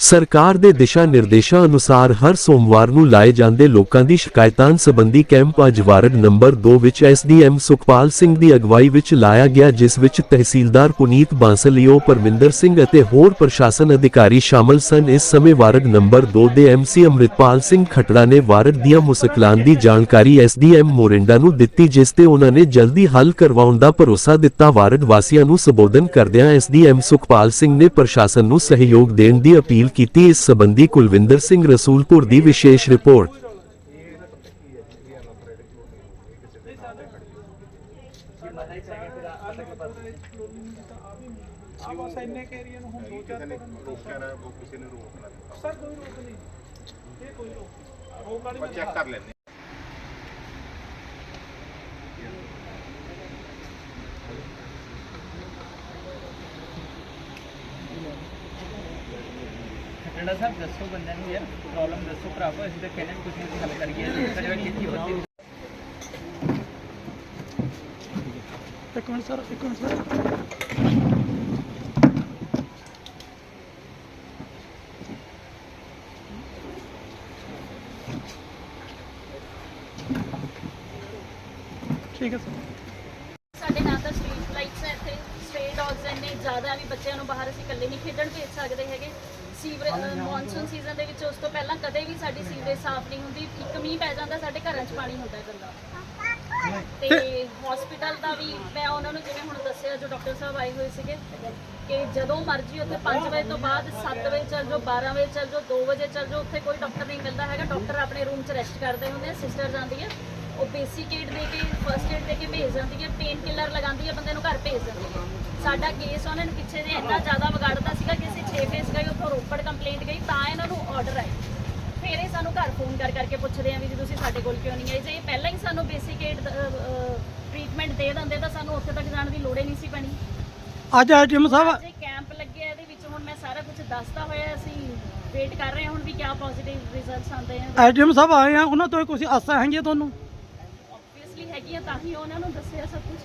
ਸਰਕਾਰ ਦੇ ਦਿਸ਼ਾ ਨਿਰਦੇਸ਼ਾਂ ਅਨੁਸਾਰ ਹਰ ਸੋਮਵਾਰ ਨੂੰ ਲਾਏ ਜਾਂਦੇ ਲੋਕਾਂ ਦੀ ਸ਼ਿਕਾਇਤਾਂ ਸੰਬੰਧੀ ਕੈਂਪ ਅੱਜ ਵਾਰਡ ਨੰਬਰ 2 ਵਿੱਚ ਐਸਡੀਐਮ ਸੁਖਪਾਲ ਸਿੰਘ ਦੀ ਅਗਵਾਈ ਵਿੱਚ ਲਾਇਆ ਗਿਆ, ਜਿਸ ਵਿੱਚ ਤਹਿਸੀਲਦਾਰ ਪੁਨੀਤ ਬਾਂਸਲੀਓ ਪਰਮਿੰਦਰ ਸਿੰਘ ਅਤੇ ਹੋਰ ਪ੍ਰਸ਼ਾਸਨ ਅਧਿਕਾਰੀ ਸ਼ਾਮਲ ਸਨ। ਇਸ ਸਮੇਂ ਵਾਰਡ ਨੰਬਰ 2 ਦੇ ਐਮਸੀ ਅੰਮ੍ਰਿਤਪਾਲ ਸਿੰਘ ਖੱਟੜਾ ਨੇ ਵਾਰਡ ਦੀਆਂ ਮੁਸ਼ਕਲਾਂ ਦੀ ਜਾਣਕਾਰੀ ਐਸਡੀਐਮ ਮੋਰਿੰਡਾ ਨੂੰ ਦਿੱਤੀ, ਜਿਸ ਤੇ ਉਹਨਾਂ ਨੇ ਜਲਦੀ ਹੱਲ ਕਰਵਾਉਣ ਦਾ ਭਰੋਸਾ ਦਿੱਤਾ। ਵਾਰਡ ਵਾਸੀਆਂ ਨੂੰ ਸੰਬੋਧਨ ਕਰਦਿਆਂ ਐਸਡੀਐਮ ਸੁਖਪਾਲ ਸਿੰਘ ਨੇ ਪ੍ਰਸ਼ਾਸਨ ਨੂੰ ਸਹਿਯੋਗ ਦੇਣ ਦੀ ਅਪੀਲ ਕੀਤੀ ਇਸ ਸੰਬੰਧੀ ਕੁਲਵਿੰਦਰ ਸਿੰਘ ਰਸੂਲਪੁਰ ਦੀ ਵਿਸ਼ੇਸ਼ ਰਿਪੋਰਟ। ਆ ਬਸ ਇੰਨੇ ਕੁ ਏਰੀਆ ਨੂੰ ਹੁਣ ਦੋ ਚਾਰ ਦਿਨ ਰੋਕਿਆ ਨਾ ਉਹ ਕਿਸੇ ਨੇ ਰੋਕ ਨਾ ਦਿੱਤਾ। ਸਰ ਕੋਈ ਰੋਕ ਨਹੀਂ। ਇਹ ਕੋਈ ਰੋਕ ਰੋਕ ਵਾਲੀ ਆਪਾਂ ਚੈੱਕ ਕਰ ਲੈਂਦੇ। ਖੱਟੜਾ ਸਾਹਿਬ ਦੱਸੋ ਬੰਦਿਆਂ ਨੂੰ ਯਾਰ ਪ੍ਰੋਬਲਮ ਦੱਸੋ ਭਰਾਵੋ ਅਸੀਂ ਤਾਂ ਕਹਿੰਦੇ ਕੁਝ ਨਹੀਂ ਹੱਲ ਕਰੀਏ ਕਰਿਓ ਕੀਤੀ ਹੁੰਦੀ ਇੱਕ ਮਿੰਟ ਸਰ ਇੱਕ ਮਿੰਟ ਸਰ। ਠੀਕ ਹੈ ਸਰ। ਸਾਡੇ ਨਾਲ ਤਾਂ ਸਟਰੀਟ ਲਾਈਟਸ ਹੈ ਇੱਥੇ ਸਟ੍ਰੇ ਡੌਗਸ ਇੰਨੇ ਜ਼ਿਆਦਾ ਵੀ ਬੱਚਿਆਂ ਨੂੰ ਬਾਹਰ ਅਸੀਂ ਇਕੱਲੇ ਨਹੀਂ ਖੇਡਣ ਭੇਜ ਸਕਦੇ ਹੈਗੇ। ਸੀਵਰੇਜ ਮੌਨਸੂਨ ਸੀਜ਼ਨ ਦੇ ਵਿੱਚ ਉਸ ਤੋਂ ਪਹਿਲਾਂ ਕਦੇ ਵੀ ਸਾਡੀ ਸੀਵਰੇਜ ਸਾਫ਼ ਨਹੀਂ ਹੁੰਦੀ। ਇੱਕ ਮੀਂਹ ਪੈ ਜਾਂਦਾ ਸਾਡੇ ਘਰਾਂ 'ਚ ਪਾਣੀ ਹੁੰਦਾ ਗੰਦਾ। ਤੇ ਹਸਪੀਟਲ ਦਾ ਵੀ ਮੈਂ ਉਹਨਾਂ ਨੂੰ ਜਿਵੇਂ ਹੁਣ ਦੱਸਿਆ ਜੋ ਡਾਕਟਰ ਸਾਹਿਬ ਆਏ ਹੋਏ ਸੀਗੇ ਕਿ ਜਦੋਂ ਮਰਜ਼ੀ ਉੱਥੇ 5 ਵਜੇ ਤੋਂ ਬਾਅਦ 7 ਵਜੇ ਚੱਲ ਜਾਓ 12 ਵਜੇ ਚੱਲ ਜਾਓ 2 ਵਜੇ ਚੱਲ ਜਾਓ ਉੱਥੇ ਕੋਈ ਡਾਕਟਰ ਨਹੀਂ ਮਿਲਦਾ ਹੈਗਾ। ਡਾਕਟਰ ਆਪਣੇ ਰੂਮ 'ਚ ਰੈਸਟ ਕਰਦੇ ਹੁੰਦੇ ਆ ਸਿਸਟਰ ਜਾਂਦੀ ਹੈ ਉਹ ਬੇਸਿਕ ਏਡ ਦੇ ਕੇ ਫਰਸਟ ਏਡ ਦੇ ਕੇ ਭੇਜ ਜਾਂਦੀ ਹੈ ਪੇਨ ਕਿਲਰ ਲਗਾਉਂਦੀ ਹੈ ਬੰਦੇ ਨੂੰ ਘਰ ਭੇਜ ਦਿੰਦੀ ਹੈ। ਸਾਡਾ ਕੇਸ ਉਹਨਾਂ ਨੇ ਪਿੱਛੇ ਜੇ ਇੰਨਾ ਜ਼ਿਆਦਾ ਵਿਗਾੜਤਾ ਸੀਗਾ ਕਿ ਅਸੀਂ 6 ਫੇਸ ਗਏ ਉੱਥੋਂ ਰੋਪੜ ਕੰਪਲੇਂਟ ਗਈ ਤਾਂ ਇਹਨਾਂ ਨੂੰ ਆਰਡਰ ਆਏ। ਫਿਰ ਇਹ ਸਾਨੂੰ ਘਰ ਫੋਨ ਕਰ ਕਰਕੇ ਪੁੱਛਦੇ ਆ ਵੀ ਜੀ ਤੁਸੀਂ ਸਾਡੇ ਕੋਲ ਕਿਉਂ ਨਹੀਂ ਆਏ? ਜੇ ਇਹ ਪਹਿਲਾਂ ਹੀ ਸਾਨੂੰ ਬੇਸਿਕ ਏਡ ਟ੍ਰੀਟਮੈਂਟ ਦੇ ਦਿੰਦੇ ਤਾਂ ਸਾਨੂੰ ਉੱਥੇ ਤੱਕ ਜਾਣ ਦੀ ਲੋੜ ਹੀ ਨਹੀਂ ਸੀ ਪੈਣੀ। ਅੱਜ ਐਟੀਐਮ ਸਾਹਿਬ? ਜੇ ਕੈਂਪ ਲੱਗਿਆ ਇਹਦੇ ਵਿੱਚ ਹੁਣ ਮੈਂ ਸਾਰਾ ਕੁਝ ਦੱਸਦਾ ਹੋਇਆ ਅਸੀਂ ਵੇਟ ਕਰ ਰਹੇ ਹਾਂ ਹੁਣ ਵੀ ਕਿਆ ਪੋਜ਼ਿਟਿਵ ਰਿਜ਼ਲਟਸ ਆਉਂਦੇ ਆ। ਐਟੀਐਮ ਸਾਹਿਬ ਆਏ ਆ ਉਹਨਾਂ ਤੋਂ ਕੁਝ ਆਸਾਂ ਹੈਗੀਆਂ ਤੁਹਾਨੂੰ? ਆਬਵੀਅਸਲੀ ਹੈਗੀਆਂ ਤਾਂ ਹੀ ਉਹਨਾਂ ਨੂੰ ਦੱਸਿਆ ਸਭ ਕੁਝ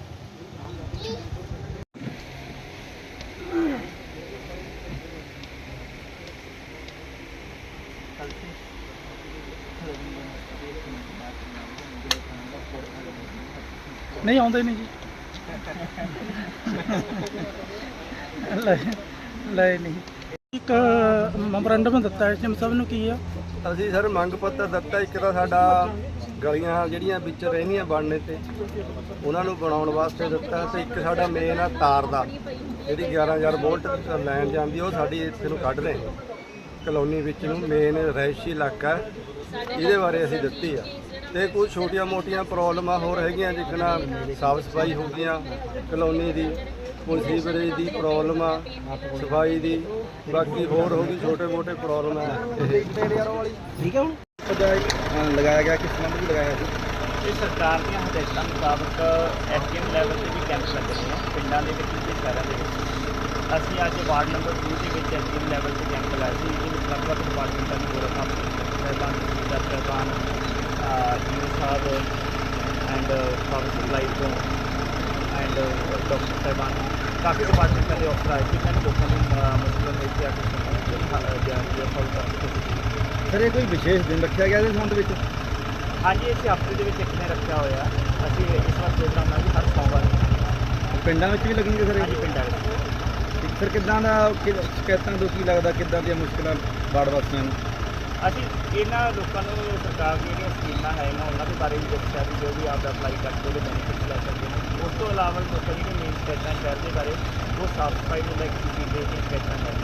ਨਹੀਂ, ਆਉਂਦੇ ਨਹੀਂ ਜੀ। ਲੈ ਲੈ ਨਹੀਂ। ਇੱਕ ਮੈਮੋਰੰਡਮ ਦਿੱਤਾ ਐਟੀਐਮ ਸਾਹਿਬ ਨੂੰ ਕੀ ਆ? ਅਸੀਂ ਸਰ ਮੰਗ ਪੱਤਰ ਦਿੱਤਾ, ਇੱਕ ਤਾਂ ਸਾਡਾ ਗਲੀਆਂ ਜਿਹੜੀਆਂ ਵਿੱਚ ਰਹਿੰਦੀਆਂ ਬਣਨੇ ਤੇ, ਉਹਨਾਂ ਨੂੰ ਬਣਾਉਣ ਵਾਸਤੇ ਦਿੱਤਾ ਤੇ ਇੱਕ ਸਾਡਾ ਮੇਨ ਆ ਤਾਰ ਦਾ, ਜਿਹੜੀ 11000 ਵੋਲਟ ਲਾਈਨ ਜਾਂਦੀ ਉਹ ਸਾਡੀ ਇੱਥੇ ਨੂੰ ਕੱਢ ਰਹੇ ਕਲੋਨੀ ਵਿੱਚ ਨੂੰ ਮੇਨ ਰਹਿਸ਼ੀ ਇਲਾਕਾ ਇਹਦੇ ਬਾਰੇ ਅਸੀਂ ਦਿੱਤੀ ਆ। ਤੇ ਕੁਝ ਛੋਟੀਆਂ ਮੋਟੀਆਂ ਪ੍ਰੋਬਲਮਾਂ ਹੋਰ ਹੈਗੀਆਂ ਜਿਕਣਾ ਸਾਫ਼ ਸਫ਼ਾਈ ਹੋ ਗਈਆਂ, ਕਲੋਨੀ ਦੀ ਕੋਈ ਸੀਵਰੇਜ ਦੀ ਪ੍ਰੋਬਲਮ ਆ ਸਫ਼ਾਈ ਦੀ ਬਾਕੀ ਹੋਰ ਹੋ ਗਈ ਛੋਟੇ ਮੋਟੇ ਪ੍ਰੋਬਲਮ ਆ। ਠੀਕ ਹੈ ਹੁਣ? ਲਗਾਇਆ ਗਿਆ ਕਿਸ ਸੰਬੰਧ ਵਿੱਚ ਲਗਾਇਆ ਸੀ? ਇਹ ਸਰਕਾਰ ਦੀਆਂ ਹਦਾਇਤਾਂ ਮੁਤਾਬਕ ਐਸਡੀਐਮ ਲੈਵਲ ਤੇ ਵੀ ਕੈਂਪ ਲੱਗਣੇ ਆ ਪਿੰਡਾਂ ਦੇ ਵਿੱਚ ਤੇ ਸ਼ਹਿਰਾਂ ਦੇ ਵਿੱਚ। ਅਸੀਂ ਅੱਜ ਵਾਰਡ ਨੰਬਰ 2 ਦੇ ਵਿੱਚ ਐਸਡੀਐਮ ਲੈਵਲ ਤੇ ਕੈਂਪ ਲਾਇਆ ਸੀ ਇਹਦੇ ਵਿੱਚ ਲਗਭਗ ਡਿਪਾਰਟਮੈਂਟਾਂ ਦੀ ਗੌਰਵ ਸਾਹਿਬਾਨ ਸਹਿਬਾਨ ਸਾਹਿਬਾਨ ਜੀ ਸਾਹਿਬ ਐਂਡ ਪਾਵਰ ਸਪਲਾਈ ਤੋਂ ਐਂਡ ਡਾਕਟਰ ਸਾਹਿਬਾਨ ਕਾਫੀ ਡਿਪਾਰਟਮੈਂਟਾਂ ਦੇ ਅਫਸਰ ਆਏ ਸੀ ਇਹਨਾਂ ਨੇ ਲੋਕਾਂ ਦੀ ਮੁਸ਼ਕਲਾਂ ਦੇ ਕੇ ਆ ਕੇ ਸੁਣਿਆ ਜਾਂ ਸੋਲਵ ਕਰ ਦਿੱਤੀ ਸਰ ਇਹ ਕੋਈ ਵਿਸ਼ੇਸ਼ ਦਿਨ ਰੱਖਿਆ ਗਿਆ ਇਸ ਸੰਬੰਧ ਵਿੱਚ ਹਾਂਜੀ ਇਸ ਹਫ਼ਤੇ ਦੇ ਵਿੱਚ ਇੱਕ ਨੇ ਰੱਖਿਆ ਹੋਇਆ ਅਸੀਂ ਇਸ ਵਾਰ ਪ੍ਰੋਗਰਾਮ ਨਾਲ ਹਰ ਸੋਮਵਾਰ ਪਿੰਡਾਂ ਵਿੱਚ ਵੀ ਲੱਗਣਗੇ ਸਰ ਹਾਂਜੀ ਪਿੰਡਾਂ ਵਿੱਚ ਸਰ ਕਿੱਦਾਂ ਦਾ ਸ਼ਿਕਾਇਤਾਂ ਤੋਂ ਕੀ ਲੱਗਦਾ ਕਿੱਦਾਂ ਦੀਆਂ ਮੁਸ਼ਕਲਾਂ ਬਾੜ ਵਾਸੀਆਂ ਨੂੰ ਅਸੀਂ ਇਹਨਾਂ ਲੋਕਾਂ ਨੂੰ ਸਰਕਾਰ ਦੀਆਂ ਜਿਹੜੀਆਂ ਸਕੀਮਾਂ ਹੈ ਨਾ ਉਹਨਾਂ ਦੇ ਬਾਰੇ ਵੀ ਦੱਸਿਆ ਵੀ ਜੋ ਵੀ ਆਪ ਅਪਲਾਈ ਕਰਕੇ ਉਹਦੇ ਬੈਨੀਫਿਟ ਲੈ ਸਕਦੇ ਨੇ। ਉਸ ਤੋਂ ਇਲਾਵਾ ਲੋਕਾਂ ਜਿਹੜੀਆਂ ਮੇਨ ਸ਼ਿਕਾਇਤਾਂ ਸ਼ਹਿਰ ਦੇ ਬਾਰੇ ਉਹ ਸਾਫ਼ ਸਫ਼ਾਈ ਨੂੰ ਲੈ ਕੇ ਕੀਤੀ ਗਈ ਸ਼ਿਕਾਇਤਾਂ ਹੈ।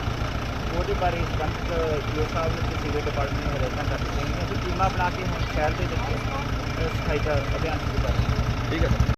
ਉਹਦੇ ਬਾਰੇ ਸੰਬੰਧਿਤ ਜੋ ਸਾਹਿਬ ਨੇ ਕਿਸੇ ਡਿਪਾਰਟਮੈਂਟ ਨੂੰ ਹਦਾਇਤਾਂ ਕਰ ਦਿੱਤੀਆਂ ਨੇ ਅਸੀਂ ਟੀਮਾਂ ਬਣਾ ਕੇ ਹੁਣ ਸ਼ਹਿਰ ਦੇ ਵਿੱਚ ਅ, ਸਫ਼ਾਈ ਦਾ ਅਭਿਆਨ ਸ਼ੁਰੂ ਕਰ ਠੀਕ ਹੈ। ਸਰ